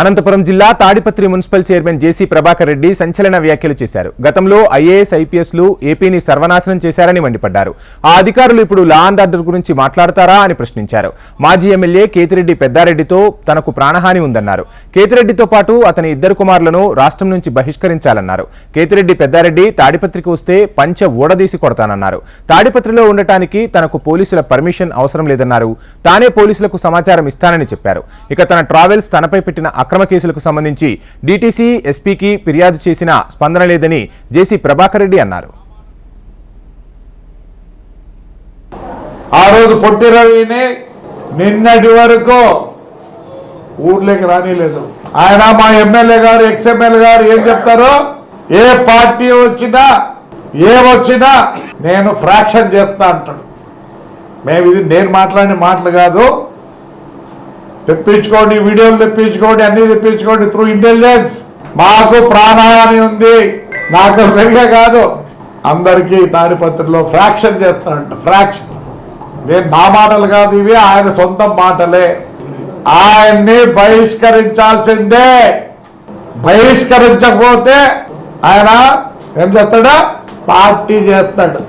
అనంతపురం జిల్లా Tadipatri municipal chairman JC Prabhakar Reddy సంచలన వ్యాఖ్యలు చేశారు. గతంలో ఐఏఎస్ ఐపీఎస్లు ఏపీని సర్వనాశనం చేశారని మండిపడ్డారు. ఆ అధికారులు ఇప్పుడు లా అండ్ ఆర్డర్ గురించి మాట్లాడతారా అని ప్రశ్నించారు. మాజీ ఎమ్మెల్యే కేతిరెడ్డి పెద్దారెడ్డితో తనకు ప్రాణహాని ఉందన్నారు. కేతిరెడ్డితో పాటు అతని ఇద్దరు కుమారులను రాష్ట్రం నుంచి బహిష్కరించాలన్నారు. కేతిరెడ్డి పెద్దారెడ్డి తాడిపత్రికి వస్తే పంచ ఊడదీసి కొడతానన్నారు. తాడిపత్రిలో ఉండటానికి తనకు పోలీసుల పర్మిషన్ అవసరం లేదన్నారు. తానే పోలీసులకు సమాచారం ఇస్తానని చెప్పారు. ఇక తన ట్రావెల్స్ తనపై పెట్టిన అక్రమ కేసులకు సంబంధించి డీటీసీ ఎస్పీకి ఫిర్యాదు చేసినా స్పందన లేదని జేసీ ప్రభాకర్ రెడ్డి అన్నారు. ఆ రోజు పొట్టి రవిని నిన్నటి వరకు ఊర్లోకి రానిలేదు. ఆయన మా ఎమ్మెల్యే గారు ఎక్స్ ఎమ్మెల్యే గారు ఏం చెప్తారో ఏ పార్టీ వచ్చినా ఏమొచ్చినా నేను ఫ్రాక్షన్ చేస్తా అంటాడు. మేము ఇది నేను మాట్లాడిన మాటలు కాదు. తెప్పించుకోండి వీడియోలు తెప్పించుకోండి అన్ని తెప్పించుకోండి త్రూ ఇంటెలిజెన్స్ మాకు ప్రాణహాని ఉంది. నాకు సరిగా కాదు. అందరికీ తాడిపత్రిలో ఫ్రాక్షన్ చేస్తానంట ఫ్రాక్షన్ నేను నా మాటలు కాదు ఇవి ఆయన సొంత మాటలే. ఆయన్ని బహిష్కరించాల్సిందే. బహిష్కరించకపోతే ఆయన ఏం చేస్తాడా? పార్టీ చేస్తాడు.